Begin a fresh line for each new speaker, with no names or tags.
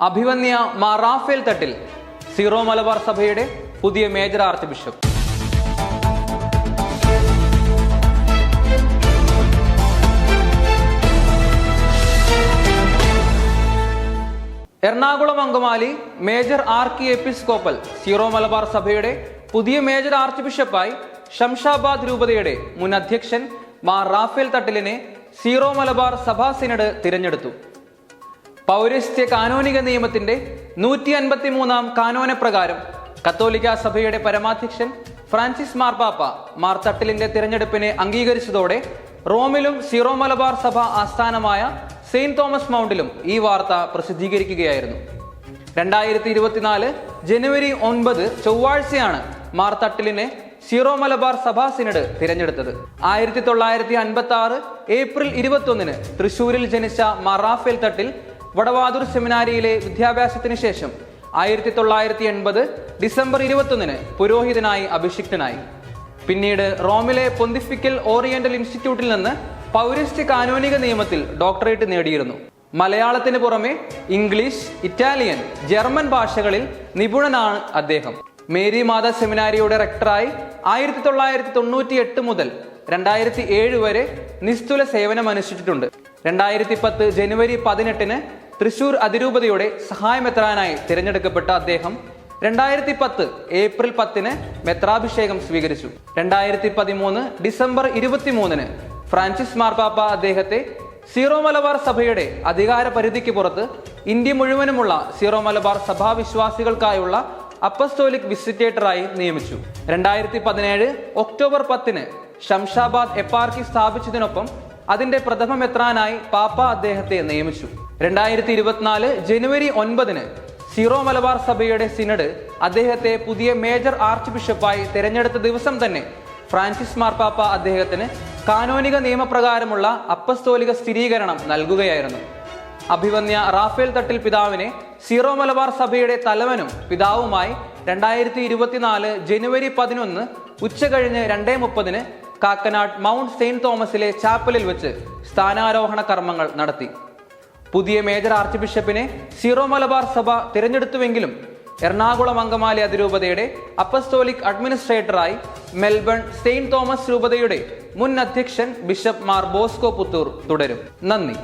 അഭിവന്യ മാർ റാഫേൽ തട്ടിൽ സീറോ മലബാർ സഭയുടെ പുതിയ major archbishop. Ernakulam Angamaly major archiepiscopal Syro Malabar സഭയുടെ പുതിയ മേജർ ആർച്ച് ബിഷപ്പായി ഷംഷാബാദ് രൂപതയുടെ മുൻ അധ്യക്ഷൻ മാർ റാഫേൽ തട്ടിലിനെ സീറോ മലബാർ സഭാ സിനഡ് തിരഞ്ഞെടുത്തു. പൗരസ്ത്യ കാനോനിക നിയമത്തിന്റെ നൂറ്റി അൻപത്തി മൂന്നാം കാനോന പ്രകാരം കത്തോലിക്ക സഭയുടെ പരമാധ്യക്ഷൻ ഫ്രാൻസിസ് മാർപ്പാപ്പ മാർ തട്ടിലിന്റെ തിരഞ്ഞെടുപ്പിനെ അംഗീകരിച്ചതോടെ റോമിലും സിറോ മലബാർ സഭ ആസ്ഥാനമായ സെയിന്റ് തോമസ് മൗണ്ടിലും ഈ വാർത്ത പ്രസിദ്ധീകരിക്കുകയായിരുന്നു. രണ്ടായിരത്തി ഇരുപത്തിനാല് ജനുവരി ഒൻപത് ചൊവ്വാഴ്ചയാണ് മാർ തട്ടിലിനെ സീറോ മലബാർ സഭാ സിനഡ് തിരഞ്ഞെടുത്തത്. ആയിരത്തി തൊള്ളായിരത്തി അൻപത്തി ആറ് ഏപ്രിൽ ഇരുപത്തൊന്നിന് തൃശൂരിൽ ജനിച്ച മറാഫേൽ തട്ടിൽ വടവാതൂർ സെമിനാരിയിലെ വിദ്യാഭ്യാസത്തിന് ശേഷം ആയിരത്തി തൊള്ളായിരത്തി എൺപത് ഡിസംബർ ഇരുപത്തൊന്നിന് പുരോഹിതനായി അഭിഷിക്തനായി. പിന്നീട് റോമിലെ പൊന്തിഫിക്കൽ ഓറിയന്റൽ ഇൻസ്റ്റിറ്റ്യൂട്ടിൽ നിന്ന് പൗരസ്ത്യ കാനോനിക നിയമത്തിൽ ഡോക്ടറേറ്റ് നേടിയിരുന്നു. മലയാളത്തിന് പുറമെ ഇംഗ്ലീഷ് ഇറ്റാലിയൻ ജർമ്മൻ ഭാഷകളിൽ നിപുണനാണ് അദ്ദേഹം. മേരി മാത സെമിനാരിയുടെ റെക്ടറായി ആയിരത്തി തൊള്ളായിരത്തി തൊണ്ണൂറ്റി എട്ട് മുതൽ രണ്ടായിരത്തി ഏഴ് വരെ നിസ്തുല സേവനം അനുഷ്ഠിച്ചിട്ടുണ്ട് രണ്ടായിരത്തി പത്ത് ജനുവരി പതിനെട്ടിന് തൃശൂർ അതിരൂപതയുടെ സഹായമെത്രാനായി തിരഞ്ഞെടുക്കപ്പെട്ട അദ്ദേഹം രണ്ടായിരത്തി പത്ത് ഏപ്രിൽ പത്തിന് മെത്രാഭിഷേകം സ്വീകരിച്ചു. രണ്ടായിരത്തി പതിമൂന്ന് ഡിസംബർ ഇരുപത്തിമൂന്നിന് ഫ്രാൻസിസ് മാർപ്പാപ്പ അദ്ദേഹത്തെ സീറോ മലബാർ സഭയുടെ അധികാര പരിധിക്ക് പുറത്ത് ഇന്ത്യ മുഴുവനുമുള്ള സീറോ മലബാർ സഭാവിശ്വാസികൾക്കായുള്ള അപ്പസ്തോലിക് വിസിറ്റേറ്ററായി നിയമിച്ചു. രണ്ടായിരത്തി പതിനേഴ് ഒക്ടോബർ പത്തിന് ഷംഷാബാദ് എപ്പാർക്കി സ്ഥാപിച്ചതിനൊപ്പം അതിന്റെ പ്രഥമ മെത്രാനായി പാപ്പ അദ്ദേഹത്തെ നിയമിച്ചു. രണ്ടായിരത്തി ഇരുപത്തിനാല് ജനുവരി ഒൻപതിന് സീറോ മലബാർ സഭയുടെ സിനഡ് അദ്ദേഹത്തെ പുതിയ മേജർ ആർച്ച് ബിഷപ്പായി തെരഞ്ഞെടുത്ത ദിവസം തന്നെ ഫ്രാൻസിസ് മാർപ്പാപ്പ അദ്ദേഹത്തിന് കാനോനിക നിയമപ്രകാരമുള്ള അപ്പസ്തോലിക സ്ഥിരീകരണം നൽകുകയായിരുന്നു. അഭിവന്യ റാഫേൽ തട്ടിൽ പിതാവിനെ സീറോ മലബാർ സഭയുടെ തലവനും പിതാവുമായി രണ്ടായിരത്തി ഇരുപത്തിനാല് ജനുവരി പതിനൊന്ന് ഉച്ചകഴിഞ്ഞ് രണ്ടേ മുപ്പതിന് കാക്കനാട് മൗണ്ട് സെയിന്റ് തോമസിലെ ചാപ്പലിൽ വെച്ച് സ്ഥാനാരോഹണ കർമ്മങ്ങൾ നടത്തി. പുതിയ മേജർ ആർച്ച് ബിഷപ്പിനെ സീറോ മലബാർ സഭ തിരഞ്ഞെടുത്തുവെങ്കിലും എറണാകുളം അങ്കമാലി അതിരൂപതയുടെ അപ്പസ്തോലിക് അഡ്മിനിസ്ട്രേറ്ററായി മെൽബൺ സെയിന്റ് തോമസ് രൂപതയുടെ മുൻ അധ്യക്ഷൻ ബിഷപ്പ് മാർ ബോസ്കോ പുത്തൂർ തുടരും. നന്ദി.